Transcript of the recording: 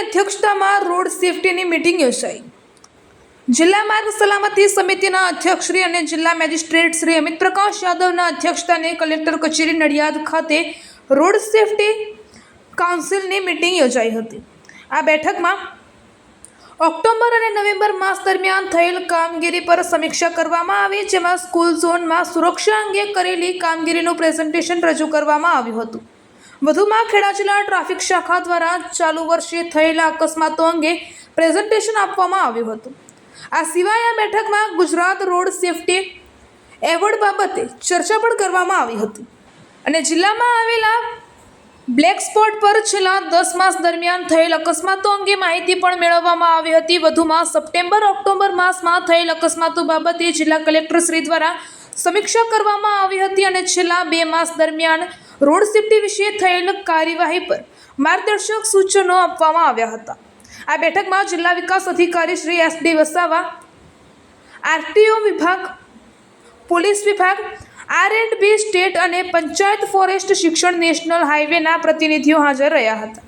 અધ્યક્ષતામાં road સેફટીની meeting યોજાઈ. જિલ્લા માર્ગ સલામતી સમિતિના અધ્યક્ષશ્રી અને જિલ્લા મેજિસ્ટ્રેટ શ્રી અમિત પ્રકાશ યાદવના અધ્યક્ષતાને કલેક્ટર કચેરી નડિયાદ ખાતે રોડ સેફટી કાઉન્સિલની મિટિંગ યોજાઈ હતી. આ બેઠકમાં ઓક્ટોબર અને નવેમ્બર માસ દરમિયાન થયેલ કામગીરી પર સમીક્ષા કરવામાં આવી, જેમાં સ્કૂલ ઝોનમાં સુરક્ષા અંગે કરેલી કામગીરીનું પ્રેઝન્ટેશન રજૂ કરવામાં આવ્યું હતું. વધુમાં ખેડા જિલ્લા ટ્રાફિક શાખા દ્વારા ચાલુ વર્ષે થયેલા અકસ્માતો અંગે પ્રેઝન્ટેશન આપવામાં આવ્યું હતું. આ સિવાય આ બેઠકમાં ગુજરાત રોડ સેફટી એવોર્ડ બાબતે ચર્ચા પણ કરવામાં આવી હતી અને જિલ્લામાં આવેલા બ્લેક સ્પોટ પર છેલ્લા દસ માસ દરમિયાન થયેલ અકસ્માતો અંગે માહિતી પણ મેળવવામાં આવી હતી. વધુમાં સપ્ટેમ્બર, ઓક્ટોબર માસમાં થયેલ અકસ્માતો બાબતે જિલ્લા કલેક્ટર શ્રી દ્વારા સમીક્ષા કરવામાં આવી હતી અને છેલ્લા બે માસ દરમિયાન રોડ સેફટી વિશે થયેલ કાર્યવાહી પર માર્ગદર્શક સૂચનો આપવામાં આવ્યા હતા. આ બેઠકમાં જિલ્લા વિકાસ અધિકારી Shri S D Vasava, RTO વિભાગ, પોલીસ વિભાગ, આર એન્ડ બી સ્ટેટ અને પંચાયત ફોરેસ્ટ શિક્ષણ નેશનલ હાઈવેના પ્રતિનિધિઓ હાજર રહ્યા હતા.